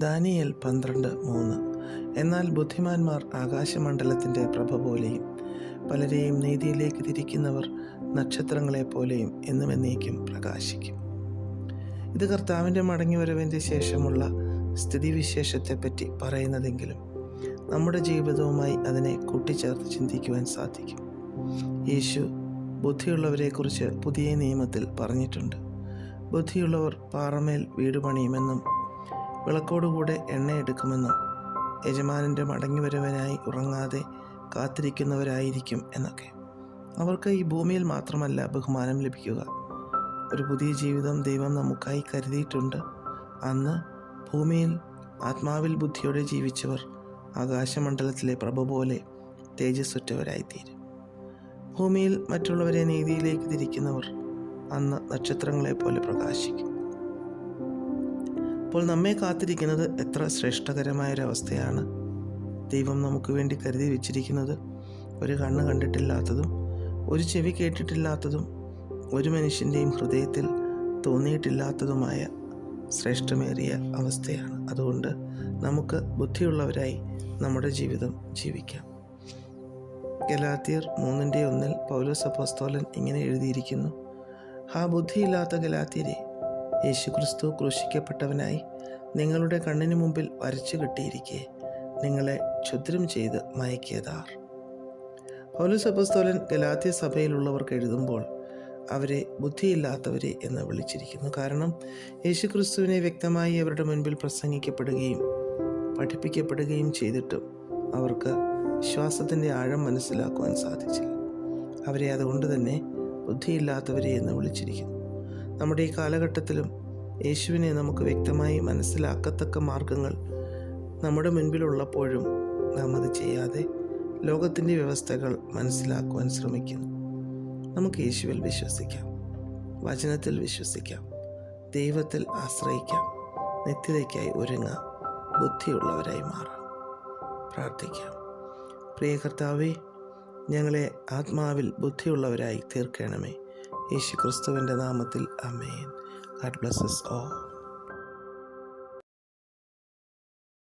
Daniel പന്ത്രണ്ട് മൂന്ന്. എന്നാൽ ബുദ്ധിമാന്മാർ ആകാശമണ്ഡലത്തിന്റെ പ്രഭ പോലെയും പലരെയും നീതിയിലേക്ക് തിരിക്കുന്നവർ നക്ഷത്രങ്ങളെ പോലെയും എന്നും എന്നേക്കും പ്രകാശിക്കും. ഇത് കർത്താവിന്റെ മടങ്ങിവരവിന്റെ ശേഷമുള്ള സ്ഥിതിവിശേഷത്തെപ്പറ്റി പറയുന്നതെങ്കിലും നമ്മുടെ ജീവിതവുമായി അതിനെ കൂട്ടിച്ചേർത്ത് ചിന്തിക്കുവാൻ സാധിക്കും. യേശു ബുദ്ധിയുള്ളവരെക്കുറിച്ച് പുതിയ നിയമത്തിൽ പറഞ്ഞിട്ടുണ്ട്. ബുദ്ധിയുള്ളവർ പാറമേൽ വീട് പണിയുമെന്നും വിളക്കോടുകൂടെ എണ്ണയെടുക്കുമെന്നും യജമാനന്റെ മടങ്ങിവരവനായി ഉറങ്ങാതെ കാത്തിരിക്കുന്നവരായിരിക്കും എന്നൊക്കെ. അവർക്ക് ഈ ഭൂമിയിൽ മാത്രമല്ല ബഹുമാനം ലഭിക്കുക. ഒരു പുതിയ ജീവിതം ദൈവം നമുക്കായി കരുതിയിട്ടുണ്ട്. അന്ന് ഭൂമിയിൽ ആത്മാവിൽ ബുദ്ധിയോടെ ജീവിച്ചവർ ആകാശമണ്ഡലത്തിലെ പ്രഭ പോലെ തേജസ്സുറ്റവരായിത്തീരും. ഭൂമിയിൽ മറ്റുള്ളവരെ നീതിയിലേക്ക് തിരിക്കുന്നവർ അന്ന് നക്ഷത്രങ്ങളെപ്പോലെ പ്രകാശിക്കും. അപ്പോൾ നമ്മെ കാത്തിരിക്കുന്നത് എത്ര ശ്രേഷ്ഠകരമായൊരവസ്ഥയാണ്. ദൈവം നമുക്ക് വേണ്ടി കരുതി വെച്ചിരിക്കുന്നത് ഒരു കണ്ണ് കണ്ടിട്ടില്ലാത്തതും ഒരു ചെവി കേട്ടിട്ടില്ലാത്തതും ഒരു മനുഷ്യന്റെയും ഹൃദയത്തിൽ തോന്നിയിട്ടില്ലാത്തതുമായ ശ്രേഷ്ഠമേറിയ അവസ്ഥയാണ്. അതുകൊണ്ട് നമുക്ക് ബുദ്ധിയുള്ളവരായി നമ്മുടെ ജീവിതം ജീവിക്കാം. ഗലാത്തിയർ മൂന്നിന്റെ ഒന്നിൽ പൗലോസ് അപ്പോസ്തോലൻ ഇങ്ങനെ എഴുതിയിരിക്കുന്നു ആ ബുദ്ധിയില്ലാത്ത ഗലാത്തിയരെ യേശുക്രിസ്തു ക്രൂശിക്കപ്പെട്ടവനായി നിങ്ങളുടെ കണ്ണിന് മുമ്പിൽ വരച്ചു കിട്ടിയിരിക്കെ. നിങ്ങളെ ക്ഷുദ്രം ചെയ്ത് മയക്കിയതാർ പൗലോസ് അപ്പോസ്തോലൻ ഗലാത്തിയ സഭയിലുള്ളവർക്ക് എഴുതുമ്പോൾ അവരെ ബുദ്ധിയില്ലാത്തവരെ എന്ന് വിളിച്ചിരിക്കുന്നു. കാരണം യേശുക്രിസ്തുവിനെ വ്യക്തമായി അവരുടെ മുൻപിൽ പ്രസംഗിക്കപ്പെടുകയും പഠിപ്പിക്കപ്പെടുകയും ചെയ്തിട്ടും അവർക്ക് വിശ്വാസത്തിന്റെ ആഴം മനസ്സിലാക്കുവാൻ സാധിച്ചില്ല. അവരെ അതുകൊണ്ട് തന്നെ ബുദ്ധിയില്ലാത്തവരെ എന്ന് വിളിച്ചിരിക്കുന്നു. നമ്മുടെ ഈ കാലഘട്ടത്തിലും യേശുവിനെ നമുക്ക് വ്യക്തമായി മനസ്സിലാക്കത്തക്ക മാർഗങ്ങൾ നമ്മുടെ മുൻപിലുള്ളപ്പോഴും നാം അത് ചെയ്യാതെ ലോകത്തിന്റെ വ്യവസ്ഥകൾ മനസ്സിലാക്കുവാൻ ശ്രമിക്കുന്നു. നമുക്ക് യേശുവിൽ വിശ്വസിക്കാം. വചനത്തിൽ വിശ്വസിക്കാം. ദൈവത്തിൽ ആശ്രയിക്കാം. നിത്യതയ്ക്കായി ഒരുങ്ങാം. ബുദ്ധിയുള്ളവരായി മാറാം. പ്രാർത്ഥിക്കാം. പ്രിയ കർത്താവേ ഞങ്ങളെ ആത്മാവിൽ ബുദ്ധിയുള്ളവരായി തീർക്കണമേ. യേശു ക്രിസ്തുവിന്റെ നാമത്തിൽ അമേൻ ഗാഡ് ബ്ലസ്സസ് ഓ